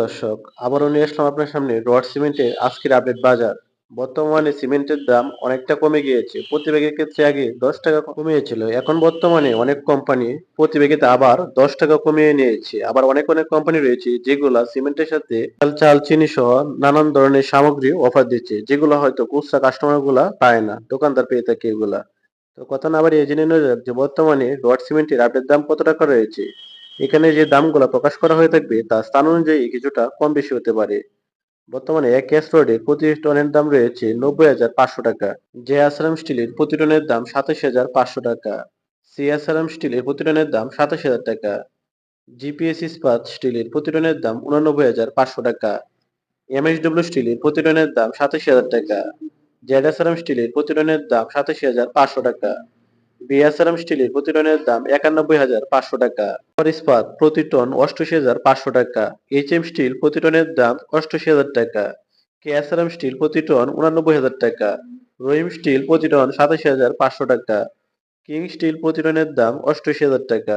দর্শক, আবারও নিয়ে আসলাম আপনার সামনে রড সিমেন্টের আজকের আপডেট বাজার। বর্তমানে সিমেন্টের দাম অনেকটা কমে গিয়েছে। প্রতি ব্যাগের ক্ষেত্রে আগে দশ টাকা কমিয়েছিল, এখন বর্তমানে অনেক কোম্পানি প্রতি ব্যাগেতে আবার দশ টাকা কমিয়ে নিয়েছে। আবার অনেক অনেক কোম্পানি রয়েছে যেগুলা সিমেন্টের সাথে চাল চাল, চিনি সহ নানান ধরনের সামগ্রী অফার দিচ্ছে, যেগুলো হয়তো খুচরা কাস্টমারগুলা পায় না, দোকানদার পেয়ে থাকে এগুলা। তো কথা না বাড়িয়ে জেনে নেওয়া যাক যে বর্তমানে রড সিমেন্টের আপডেট দাম কত টাকা রয়েছে। এখানে যে দামগুলো প্রকাশ করা হয়ে থাকবে, তা স্থান অনুযায়ী কিছুটা কম বেশি হতে পারে। বর্তমানে এক ক্যাশ রোডে প্রতি টনের দাম রয়েছে নব্বই হাজার পাঁচশো টাকা। জে আসারাম স্টিলের প্রতি টনের দাম সাতাশ হাজার পাঁচশো টাকা। সি আসারাম স্টিলের প্রতি টনের দাম সাতাশ হাজার টাকা। জিপিএস ইস্পাত স্টিলের প্রতি টনের দাম উনানব্বই হাজার পাঁচশো টাকা। এমএসডব্লিউ স্টিলের প্রতি টনের দাম সাতাশি হাজার টাকা। জেড আসারাম স্টিলের প্রতি টনের দাম সাতাশি হাজার পাঁচশো টাকা। বিএসআরএম স্টিলের প্রতি টনের দাম একানব্বই হাজার পাঁচশো টাকা। ইস্পাত, প্রতি টন অষ্টআশি হাজার পাঁচশো টাকা। এইচ এম স্টিল প্রতি টনের দাম অষ্টআশি হাজার টাকা। কেএসআরএম স্টিল প্রতি টন উনানব্বই হাজার টাকা। রহিম স্টিল প্রতি টন সাতাশি হাজার পাঁচশো টাকা। কিং স্টিল প্রতি টনের দাম অষ্টআশি হাজার টাকা।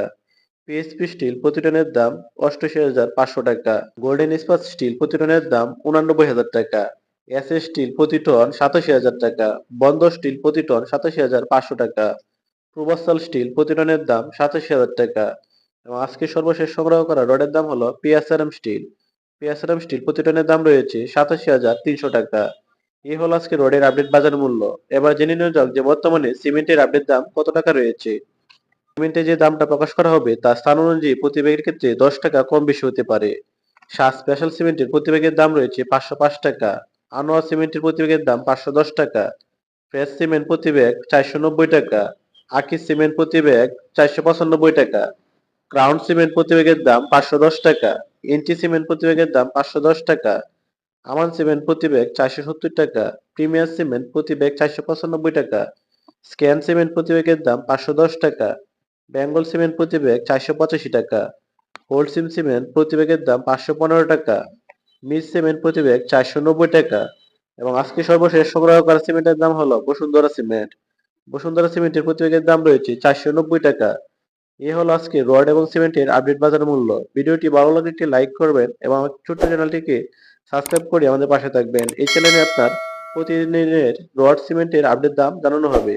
পিএসপি স্টিল প্রতি টনের দাম অষ্টআশি হাজার পাঁচশো টাকা। গোল্ডেন ইস্পাত স্টিল প্রতি টনের দাম উনানব্বই হাজার টাকা। এস স্টিল প্রতি টন সাতাশি হাজার টাকা। বন্দর স্টিল প্রতি টন সাতাশি হাজার পাঁচশো টাকা। পূর্বাচল স্টিল প্রতি টনের দাম সাতাশি হাজার টাকা এবং আজকে সর্বশেষ সংগ্রহ করা রডের দাম হলো পিএসআরএম স্টিল। পিএসআরএম স্টিল প্রতি টনের দাম রয়েছে সাতাশি হাজার তিনশো টাকা। এই হলো আজকে রডের আপডেট বাজার মূল্য। এবার জেনে নেওয়া যাক যে বর্তমানে সিমেন্টের আপডেট দাম কত টাকা রয়েছে। সিমেন্টের যে দামটা প্রকাশ করা হবে তা স্থান অনুযায়ী প্রতি ব্যাগের ক্ষেত্রে দশ টাকা কম বেশি হতে পারে। শাহ স্পেশাল সিমেন্টের প্রতি ব্যাগের দাম রয়েছে পাঁচশো পাঁচ টাকা। আনোয়ার সিমেন্টের প্রতি ব্যাগের দাম পাঁচশো দশ টাকা। ফ্রেশ সিমেন্ট প্রতি ব্যাগ চারশো নব্বই টাকা। আকি সিমেন্ট প্রতি ব্যাগ চারশো পঁচানব্বই টাকা। ক্রাউন সিমেন্ট প্রতি ব্যাগের দাম পাঁচশো দশ টাকা। এনটি সিমেন্ট প্রতি ব্যাগের দাম পাঁচশো দশ টাকা। আমান সিমেন্ট প্রতি ব্যাগ চারশো সত্তর টাকা। প্রিমিয়ার সিমেন্ট প্রতি ব্যাগ চারশো পঁচানব্বই টাকা। স্ক্যান সিমেন্ট প্রতি ব্যাগের দাম পাঁচশো দশ টাকা। বেঙ্গল সিমেন্ট প্রতি ব্যাগ চারশো পঁচাশি টাকা। হোল্ড সিম সিমেন্ট প্রতি ব্যাগের দাম পাঁচশো পনেরো টাকা। মিস সিমেন্ট প্রতি ব্যাগ চারশো নব্বই টাকা। এবং আজকে সর্বশেষ সংগ্রহ করা সিমেন্টের দাম হলো বসুন্ধরা সিমেন্ট। বসুন্ধরা সিমেন্টের প্রতি ব্যাগের দাম রয়েছে চারশো নব্বই টাকা। এ হলো আজকে রড এবং সিমেন্টের আপডেট বাজার মূল্য। ভিডিওটি ভালো লাগলে একটি লাইক করবেন এবং আমার ছোট্ট চ্যানেলটিকে সাবস্ক্রাইব করে আমাদের পাশে থাকবেন। এই চ্যানেলে আপনার প্রতিদিনের রড, সিমেন্টের আপডেট দাম জানানো হবে।